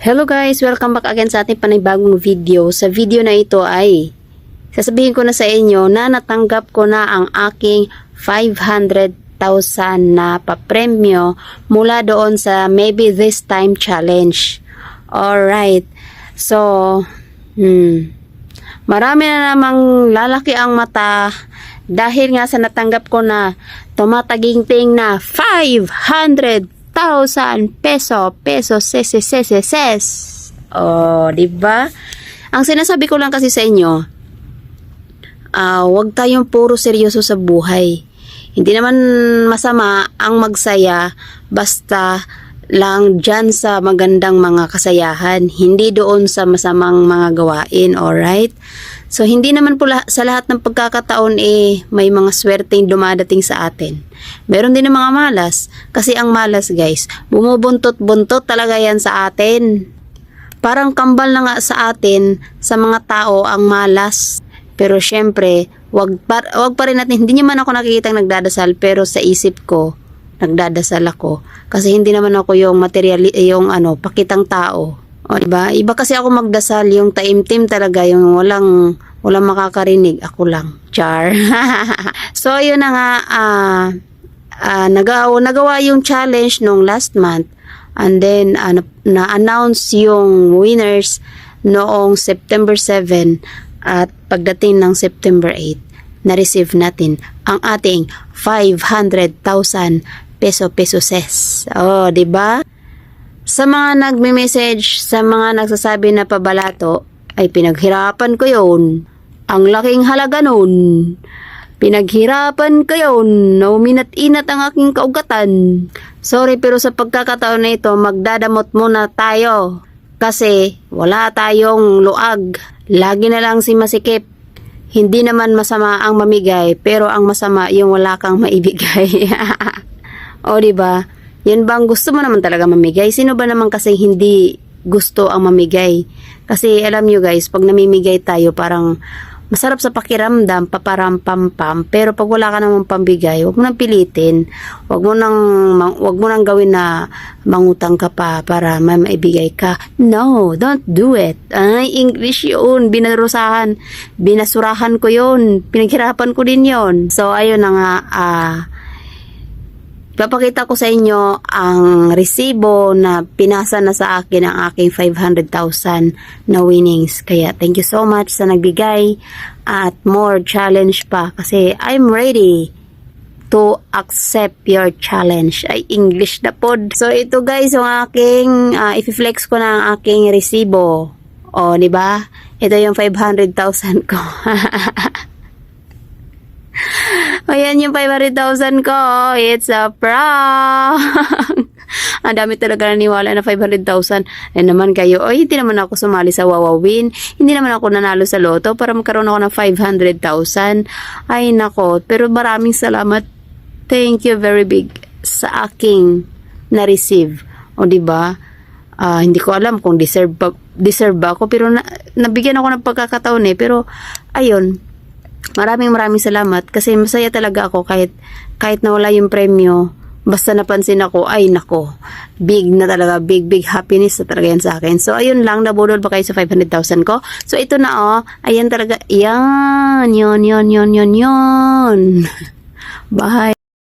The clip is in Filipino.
Hello guys! Welcome back again sa ating panibagong video. Sa video na ito ay sasabihin ko na sa inyo na natanggap ko na ang aking 500,000 na papremyo mula doon sa Maybe This Time Challenge. Alright. So, hmm, marami na namang lalaki ang mata dahil nga sa natanggap ko na tumataginting na 500,000 peso, peso, ses, ses, ses, ses. Oh, di ba? Ang sinasabi ko lang kasi sa inyo, ah, wag tayong puro seryoso sa buhay. Hindi naman masama ang magsaya basta lang dyan sa magandang mga kasayahan, hindi doon sa masamang mga gawain, alright? So, hindi naman po lah- sa lahat ng pagkakataon eh, may mga swerteng dumadating sa atin. Meron din ng mga malas, kasi ang malas guys, bumubuntot-buntot talaga yan sa atin. Parang kambal na nga sa atin, sa mga tao ang malas. Pero syempre, wag pa, wag pa rin natin, hindi naman ako nakikita nagdadasal, pero sa isip ko, nagdadasal ako. Kasi hindi naman ako yung material, yung ano, pakitang tao. O, diba? Iba kasi ako magdasal, yung taimtim talaga, yung walang, walang makakarinig, ako lang. Char. so, yun na nga, ah, ah, nagawa, nagawa yung challenge nung last month. And then, na- na-announce yung winners noong September 7 at pagdating ng September 8, na-receive natin ang ating 500,000 peso peso ses. Oh, 'di ba? Sa mga nagme-message, sa mga nagsasabi na pabalato, ay pinaghirapan ko 'yon. Ang laking halaga nun. Pinaghirapan ko yun. Nauminat-inat ang aking kaugatan. Sorry pero sa pagkakataon na ito, magdadamot muna tayo. Kasi wala tayong luag. Lagi na lang si masikip. Hindi naman masama ang mamigay, pero ang masama yung wala kang maibigay. o ba? Yan bang gusto mo naman talaga mamigay? Sino ba naman kasi hindi gusto ang mamigay? Kasi alam nyo guys, pag namimigay tayo parang masarap sa pakiramdam, paparampam-pam. Pero pag wala ka namang pambigay, wag mo nang pilitin. Wag mo nang, wag mo nang gawin na mangutang ka pa para may maibigay ka. No, don't do it. Ay, English yun. Binarusahan. Binasurahan ko yun. Pinaghirapan ko din yun. So, ayun na nga, ah, Papakita ko sa inyo ang resibo na pinasa na sa akin ang aking 500,000 na winnings. Kaya thank you so much sa nagbigay at more challenge pa kasi I'm ready to accept your challenge. Ay, English na pod. So, ito guys, yung aking, uh, i-flex ko na ang aking resibo. O, di ba? Ito yung 500,000 ko. Ayan yung 500,000 ko. It's a prank. Ang dami talaga naniwala na 500,000. Eh naman kayo, oy, hindi naman ako sumali sa Wawawin. Hindi naman ako nanalo sa loto para magkaroon ako ng 500,000. Ay nako, pero maraming salamat. Thank you very big sa aking na-receive. O di ba? Ah, hindi ko alam kung deserve ba, deserve ba ako pero na, nabigyan ako ng pagkakataon eh pero ayun Maraming maraming salamat kasi masaya talaga ako kahit kahit nawala yung premyo. Basta napansin ako, ay nako, big na talaga, big, big happiness na talaga yan sa akin. So, ayun lang, nabudol ba kayo sa 500,000 ko? So, ito na oh, ayan talaga, yan, yon yon yon yon yon Bye.